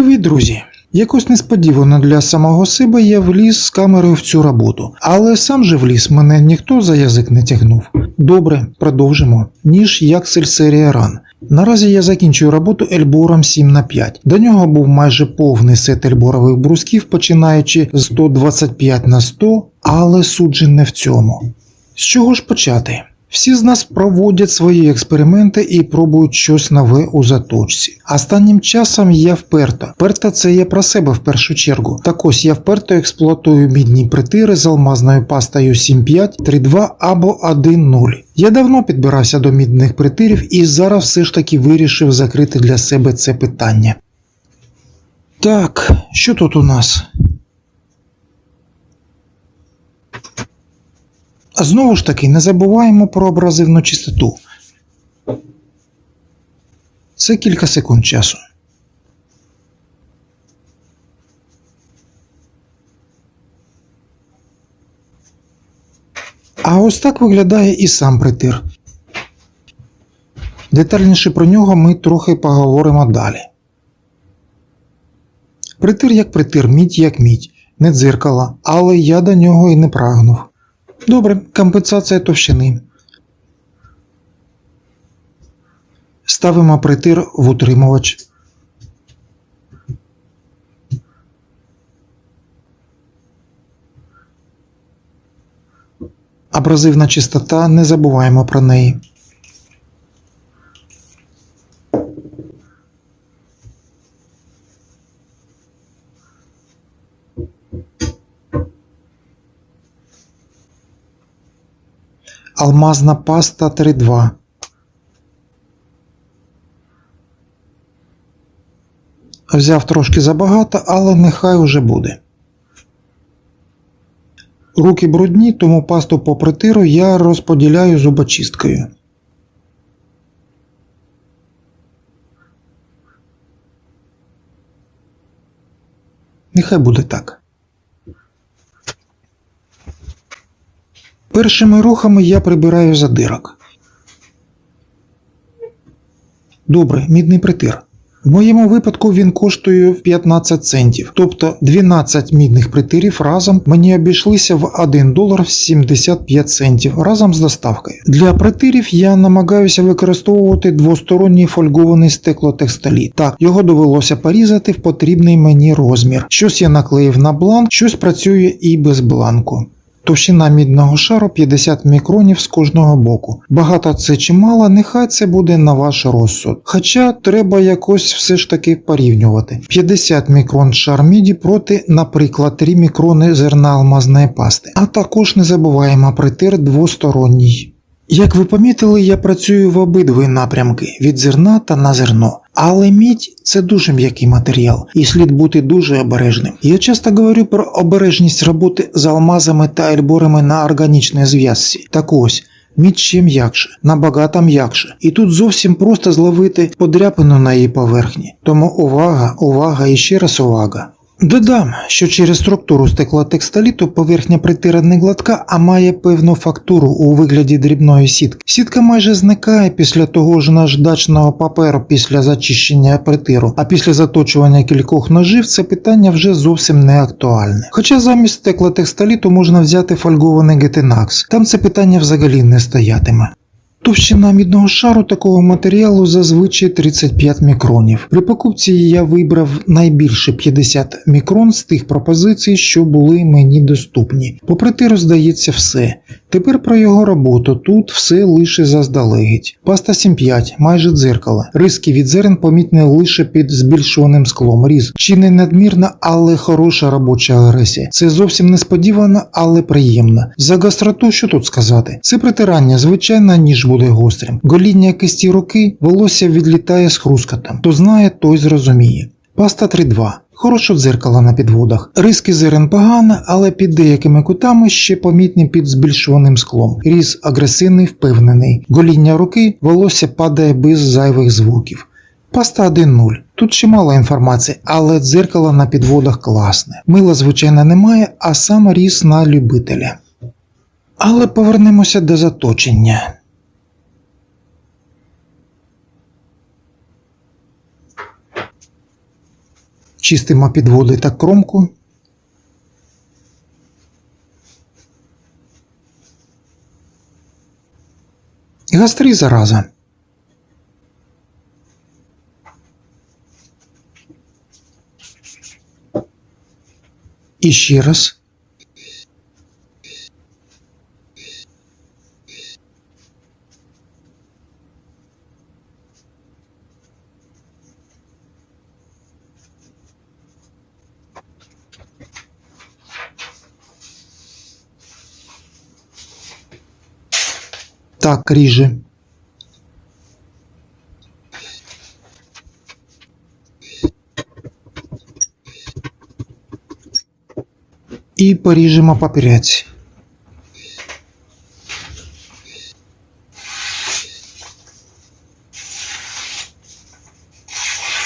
Привіт, друзі! Якось несподівано для самого себе я вліз з камерою в цю роботу, але сам же вліз мене ніхто за язик не тягнув. Добре, продовжимо. Ніж Яксель серія ран. Наразі я закінчую роботу ельбором 7 на 5 До нього був майже повний сет ельборових брусків, починаючи з 125 на 100, але же не в цьому. З чого ж почати? Всі з нас проводять свої експерименти і пробують щось нове у заточці. Останнім часом я вперто. Вперто це я про себе в першу чергу. Так ось я вперто експлуатую мідні притири з алмазною пастою 7.5, 3.2 або 1.0. Я давно підбирався до мідних притирів і зараз все ж таки вирішив закрити для себе це питання. Так, що тут у нас? А Знову ж таки, не забуваємо про абразивну чистоту. Це кілька секунд часу. А ось так виглядає і сам притир. Детальніше про нього ми трохи поговоримо далі. Притир як притир, мідь як мідь, не дзеркало, але я до нього і не прагнув. Добре, компенсація товщини. Ставимо притир в утримувач. Абразивна чистота, не забуваємо про неї. Алмазна паста 3.2. Взяв трошки забагато, але нехай уже буде. Руки брудні, тому пасту по притиру я розподіляю зубочисткою. Нехай буде так. Першими рухами я прибираю задирок. Добре, мідний притир. В моєму випадку він коштує 15 центів, тобто 12 мідних притирів разом мені обійшлися в 1 долар 75 центів разом з доставкою. Для притирів я намагаюся використовувати двосторонній фольгований стеклотекстиліт. Так, його довелося порізати в потрібний мені розмір. Щось я наклеїв на бланк, щось працює і без бланку. Товщина мідного шару 50 мікронів з кожного боку. Багато це чи мало, нехай це буде на ваш розсуд. Хоча треба якось все ж таки порівнювати. 50 мікрон шар міді проти, наприклад, 3 мікрони зерна алмазної пасти. А також не забуваємо притир двосторонній. Як ви помітили, я працюю в обидві напрямки від зерна та на зерно. Але мідь це дуже м'який матеріал, і слід бути дуже обережним. Я часто говорю про обережність роботи з алмазами та ельборами на органічній зв'язці. Так ось. Мідь ще м'якше, набагато м'якше, і тут зовсім просто зловити подряпину на її поверхні. Тому увага, увага і ще раз увага. Додам, що через структуру стеклотекстиліту поверхня притира не гладка, а має певну фактуру у вигляді дрібної сітки. Сітка майже зникає після того ж наждачного паперу після зачищення притиру, а після заточування кількох ножів це питання вже зовсім не актуальне. Хоча замість стеклотекстиліту можна взяти фольгований гетинакс, там це питання взагалі не стоятиме. Товщина мідного шару такого матеріалу зазвичай 35 мікронів. При покупці я вибрав найбільше 50 мікрон з тих пропозицій, що були мені доступні. Попри те, роздається все. Тепер про його роботу тут все лише заздалегідь. Паста 7.5, майже дзеркало. Риски від зерен помітні лише під збільшуваним склом. Різ. Чи не надмірна, але хороша робоча агресія. Це зовсім несподівано, але приємно. За гостроту, що тут сказати? Це притирання, звичайно, ніж буде гострим. Гоління кисті руки, волосся відлітає з хрускотом. Хто знає, той зрозуміє. Паста 3.2. Хороше дзеркало на підводах. Риски зерен погано, але під деякими кутами ще помітні під збільшуваним склом. Різ агресивний, впевнений. Гоління руки, волосся падає без зайвих звуків. Паста 1.0. Тут чимало інформації, але дзеркало на підводах класне. Мила, звичайно, немає, а сам різ на любителя. Але повернемося до заточення. Чистимо підводи та кромку. Гастри зараза. І ще раз. Так, ріже. І поріжемо папірець.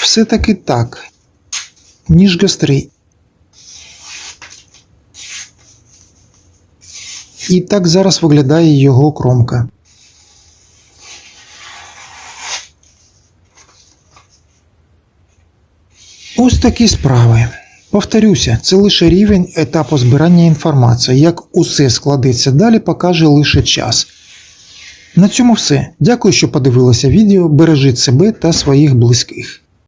Все-таки так. Ніж гострий. І так зараз виглядає його кромка. Ось такі справи. Повторюся, це лише рівень етапу збирання інформації. Як усе складеться далі, покаже лише час. На цьому все. Дякую, що подивилися відео. Бережіть себе та своїх близьких.